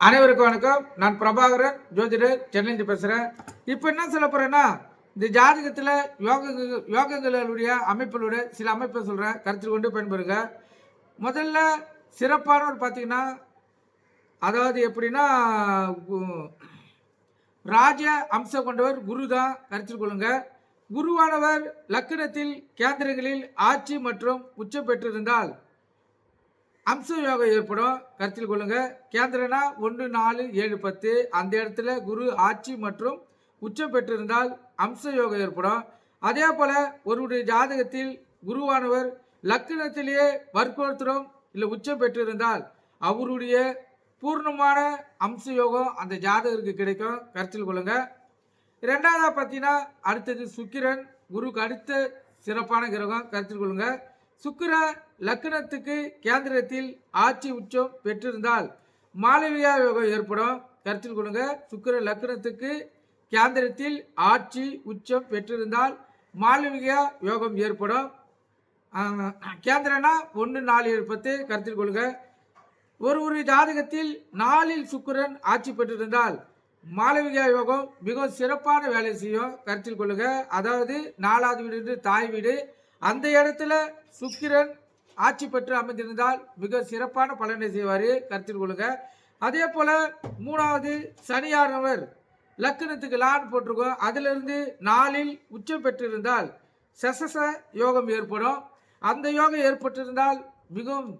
அனைவருக்கும் வணக்கம். நான் பிரபாகரன். ஜோதிடர் சென்னைந்து பேசுகிறேன் இப்போ என்ன சொல்ல போகிறேன்னா இந்த ஜாதகத்தில் யோக யோகங்களுடைய அமைப்புகளுடைய சில அமைப்பை சொல்கிறேன் கருத்தில் கொண்டு பயன்பெறுங்க முதல்ல சிறப்பானவர் பார்த்தீங்கன்னா அதாவது எப்படின்னா கு- ராஜ அம்சம் கொண்டவர் குரு தான். கருத்தில் கொள்ளுங்க. குருவானவர் லக்கணத்தில் கேந்திரங்களில் ஆட்சி மற்றும் உச்சம் பெற்றிருந்தால் அம்ச யோகம் ஏற்படும். கருத்தில் கொள்ளுங்க. கேந்திரனா ஒன்று நாலு ஏழு பத்து. அந்த இடத்துல குரு ஆட்சி மற்றும் உச்சம் பெற்றிருந்தால் அம்ச யோகம் ஏற்படும். அதே போல ஒருவருடைய ஜாதகத்தில் குருவானவர் லக்கணத்திலேயே வற்புறுத்தரும் இல்லை உச்சம் பெற்றிருந்தால் அவருடைய பூர்ணமான அம்ச யோகம் அந்த ஜாதகருக்கு கிடைக்கும். கருத்தில் கொள்ளுங்க. ரெண்டாவதாக பார்த்தீங்கன்னா அடுத்தது சுக்கிரன் குருக்கு அடுத்த சிறப்பான கிரகம். கருத்தில் கொள்ளுங்கள் சுக்கிர லக்னத்துக்கு கேந்திரத்தில் ஆட்சி உச்சம் பெற்றிருந்தால் மாளவியா யோகம் ஏற்படும். கருத்தில் கொள்ளுங்க. சுக்கிர லக்னத்துக்கு கேந்திரத்தில் ஆட்சி உச்சம் பெற்றிருந்தால் மாளவியா யோகம் ஏற்படும். கேந்திரனா ஒன்று நாலு ஏழு பத்து. கருத்தில் கொள்ளுங்க. ஒரு ஒரு ஜாதகத்தில் நாளில் சுக்கிரன் ஆட்சி பெற்றிருந்தால் மாளவிகா யோகம் மிகவும் சிறப்பான வேலை செய்யும். கருத்தில் கொள்ளுங்க. அதாவது நாலாவது வீடு என்று தாய் வீடு. அந்த இடத்துல சுக்கிரன் ஆட்சி பெற்று அமைந்திருந்தால் மிக சிறப்பான பலனை செய்வார். கருத்தில் கொள்ளுங்க. அதே போல மூணாவது சனியானவர் லக்கணத்துக்கு லான் போட்டிருக்கோம். அதிலிருந்து நாளில் உச்சம் பெற்றிருந்தால் சசச யோகம் ஏற்படும். அந்த யோகம் ஏற்பட்டிருந்தால் மிகவும்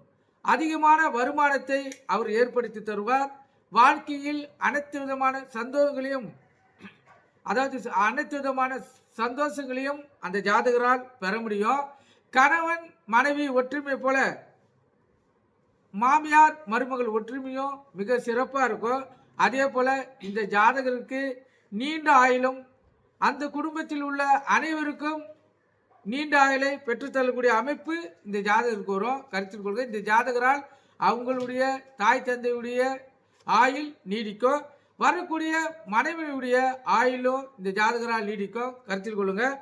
அதிகமான வருமானத்தை அவர் ஏற்படுத்தி தருவார். வாழ்க்கையில் அனைத்து விதமான சந்தோஷங்களையும் அதாவது அனைத்து விதமான சந்தோஷங்களையும் அந்த ஜாதகரால் பெற முடியும். கணவன் மனைவி ஒற்றுமை போல மாமியார் மருமகள் ஒற்றுமையும் மிக சிறப்பாக இருக்கும். அதே போல் இந்த ஜாதகருக்கு நீண்ட ஆயிலும் அந்த குடும்பத்தில் உள்ள அனைவருக்கும் நீண்ட ஆயுளை பெற்றுத்தரக்கூடிய அமைப்பு இந்த ஜாதகருக்கு வரும். கருத்தில் கொள்க இந்த ஜாதகரால் அவங்களுடைய தாய் தந்தையுடைய ஆயுள் நீடிக்கும். வரக்கூடிய மனைவியுடைய ஆயுளும் இந்த ஜாதகரால் நீடிக்கும். கருத்தில் கொள்ளுங்கள்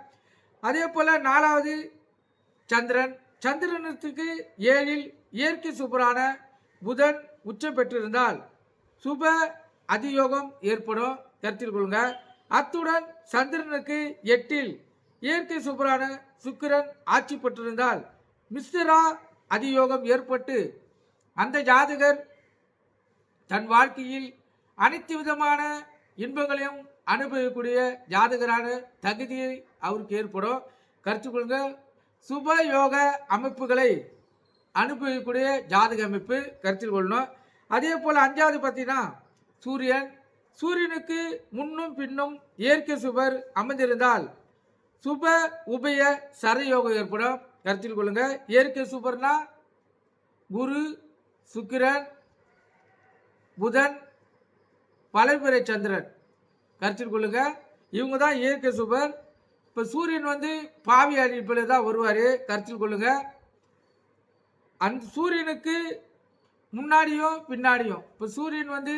அதே போல் நாலாவது சந்திரன் சந்திரனத்துக்கு ஏழில் இயற்கை சுபரான புதன் உச்சம் பெற்றிருந்தால் சுப அதியோகம் ஏற்படும். கருத்தில் கொள்ளுங்க அத்துடன் சந்திரனுக்கு எட்டில் இயற்கை சுபரான சுக்கிரன் ஆட்சி பெற்றிருந்தால் மிஸ்ரா அதியோகம் ஏற்பட்டு அந்த ஜாதகர் தன் வாழ்க்கையில் அனைத்து விதமான இன்பங்களையும் அனுபவிக்கக்கூடிய ஜாதகரான தகுதியை அவருக்கு ஏற்படும். கருத்து சுப யோக அமைப்புகளை அனுபவிக்கக்கூடிய ஜாதக அமைப்பு கருத்தில் கொள்ளணும். அதே போல் அஞ்சாவது பார்த்தீங்கன்னா சூரியன். சூரியனுக்கு முன்னும் பின்னும் இயற்கை சுவர் அமைந்திருந்தால் சுப உபய சரயோகம் ஏற்படும். கருத்தில் கொள்ளுங்க. இயற்கை சுபர்னா குரு சுக்கிரன் புதன் பலபிறை சந்திரன். கருத்தில் கொள்ளுங்க. இவங்க தான் இயற்கை சுபர். இப்போ சூரியன் வந்து பாவி அடிப்பில் தான் வருவார். கருத்தில் கொள்ளுங்க. அந்த சூரியனுக்கு முன்னாடியும் பின்னாடியும் இப்போ சூரியன் வந்து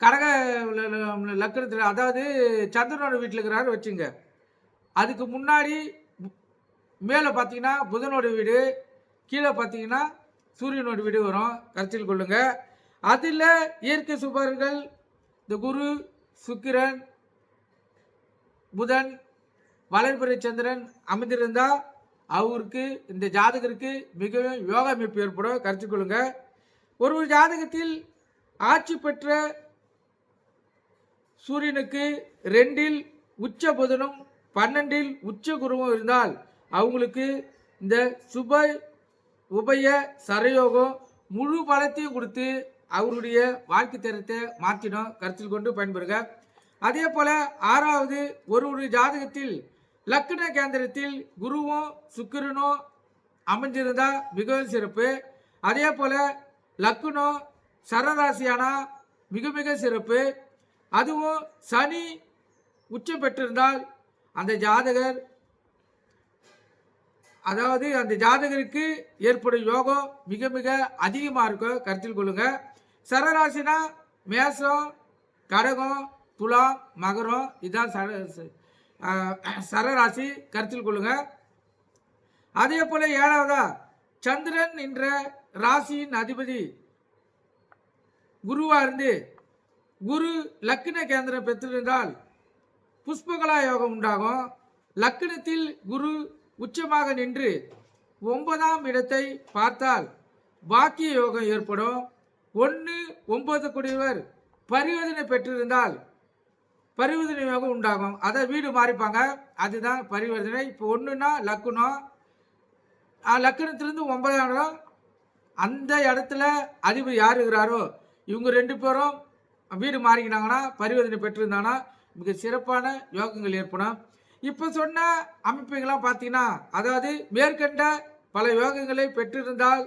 கரக லக்கணத்தில் அதாவது சந்திரனோட வீட்டில் இருக்கிறாரு வச்சுங்க. அதுக்கு முன்னாடி மேலே பார்த்தீங்கன்னா புதனோட வீடு கீழே பார்த்தீங்கன்னா சூரியனோட வீடு வரும். கருத்தில் கொள்ளுங்க. அதில் இயற்கை சுபர்கள் இந்த குரு சுக்கிரன் புதன் வளர்பிறை சந்திரன் அமைந்திருந்தால் அவருக்கு இந்த ஜாதகருக்கு மிகவும் யோக அமைப்பு ஏற்படும். கருத்தில் கொள்ளுங்க. ஒரு ஒரு ஜாதகத்தில் ஆட்சி பெற்ற சூரியனுக்கு ரெண்டில் உச்ச புதனும் பன்னெண்டில் உச்ச குருவும் இருந்தால் அவங்களுக்கு இந்த சுப உபய சரயோகம் முழு பலத்தையும் கொடுத்து அவருடைய வாழ்க்கை தரத்தை மாற்றிடும். கருத்தில் கொண்டு பயன்பெறுங்க அதே போல ஆறாவது ஒரு ஒரு ஜாதகத்தில் லக்ன கேந்திரத்தில் குருவும் சுக்கிரனும் அமைஞ்சிருந்தால் மிகவும் சிறப்பு. அதே போல் லக்னம் சரராசியானா மிக மிக சிறப்பு. அதுவும் சனி உச்சம் பெற்றிருந்தால் அந்த ஜாதகர் அதாவது அந்த ஜாதகருக்கு ஏற்படும் யோகம் மிக மிக அதிகமாக இருக்கும். கருத்தில் கொள்ளுங்கள் சரராசினா மேசம் கடகம் துலா மகரம் இதான் சர சரராசி கருத்தில் கொள்ளுங்க. அதே போல ஏழாவதா சந்திரன் என்ற ராசியின் அதிபதி குருவாக இருந்து குரு லக்ன கேந்திரம் பெற்றிருந்தால் புஷ்பகலா யோகம் உண்டாகும். லக்னத்தில் குரு உச்சமாக நின்று ஒன்பதாம் இடத்தை பார்த்தால் பாக்கிய யோகம் ஏற்படும். ஒன்று ஒன்பது குடியவர் பரிவர்த்தனை பெற்றிருந்தால் பரிவர்த்தனை உண்டாகும். அதை வீடு மாறிப்பாங்க. அதுதான் பரிவர்த்தனை. இப்போ ஒன்றுனா லக்குனம் அஹ் ஒன்பதாம் இடம் அந்த இடத்துல அதிபர் யார் இருக்கிறாரோ இவங்க ரெண்டு பேரும் வீடு மாறிக்கினாங்கன்னா பரிவர்த்தனை பெற்றிருந்தாங்கன்னா மிக சிறப்பான யோகங்கள் ஏற்படும். இப்போ சொன்ன அமைப்புகள்லாம் பார்த்தீங்கன்னா அதாவது மேற்கண்ட பல யோகங்களை பெற்றிருந்தால்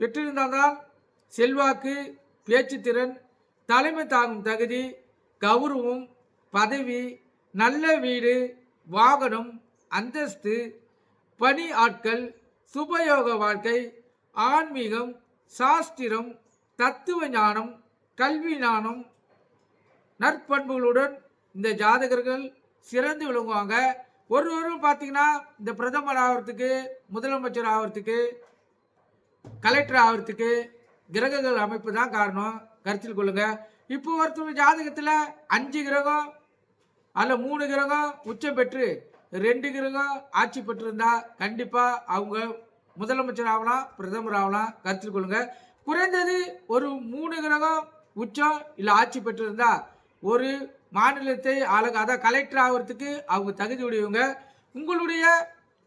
பெற்றிருந்தால்தான் செல்வாக்கு பேச்சுத்திறன் தலைமை தாங்கும் தகுதி கௌரவம் பதவி நல்ல வீடு வாகனம் அந்தஸ்து பணி ஆட்கள் சுபயோக வாழ்க்கை ஆன்மீகம் சாஸ்திரம் தத்துவ ஞானம் கல்வி ஞானம். நற்பண்புகளுடன் இந்த ஜாதகர்கள் சிறந்து விளங்குவாங்க. ஒரு ஒருவரும் பார்த்தீங்கன்னா இந்த பிரதமர் ஆகிறதுக்கு முதலமைச்சர் ஆகிறதுக்கு கலெக்டர் ஆகிறதுக்கு கிரகங்கள் அமைப்பு தான் காரணம். கருத்தில் கொள்ளுங்கள் இப்போ ஒருத்தர் ஜாதகத்தில் அஞ்சு கிரகம் அல்ல மூணு கிரகம் உச்சம் பெற்று ரெண்டு கிரகம் ஆட்சி பெற்றிருந்தா கண்டிப்பாக அவங்க முதலமைச்சர் ஆகலாம் பிரதமர் ஆகலாம். கருத்தில் கொள்ளுங்க. குறைந்தது ஒரு மூணு கிரகம் உச்சம் இல்லை ஆட்சி பெற்றிருந்தா ஒரு மாநிலத்தை அழகு அதான் கலெக்டர் ஆகிறதுக்கு அவங்க தகுதி உடையவங்க. உங்களுடைய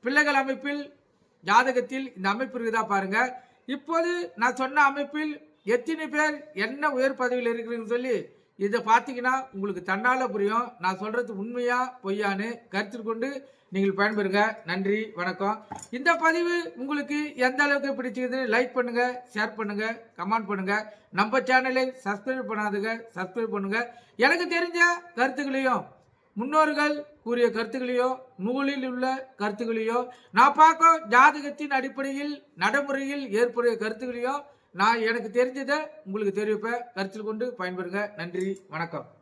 பிள்ளைகள் அமைப்பில் ஜாதகத்தில் இந்த அமைப்பு இருக்குதா பாருங்க. இப்போது நான் சொன்ன அமைப்பில் எத்தனை பேர் என்ன உயர் பதவியில் இருக்கிறீங்கன்னு சொல்லி இதை பார்த்தீங்கன்னா உங்களுக்கு தன்னால் புரியும். நான் சொல்கிறது உண்மையா பொய்யான்னு கருத்தில் கொண்டு நீங்கள் பயன்பெறுங்க. நன்றி வணக்கம். இந்த பதிவு உங்களுக்கு எந்த அளவுக்கு பிடிச்சிருக்குதுன்னு லைக் பண்ணுங்கள் ஷேர் பண்ணுங்கள் கமெண்ட் பண்ணுங்கள் நம்ம சேனலை சப்ஸ்கிரைப் பண்ணாதுங்க சப்ஸ்கிரைப் பண்ணுங்கள் எனக்கு தெரிஞ்ச கருத்துக்களையும் முன்னோர்கள் கூறிய கருத்துக்களையோ நூலில் உள்ள கருத்துக்களையோ நான் பார்க்கும் ஜாதகத்தின் அடிப்படையில் நடைமுறையில் ஏற்புடைய கருத்துக்களையோ நான் எனக்கு தெரிஞ்சதை உங்களுக்கு தெரிவிப்பேன். கருத்தில் கொண்டு பயன்பெறுங்க. நன்றி. வணக்கம்.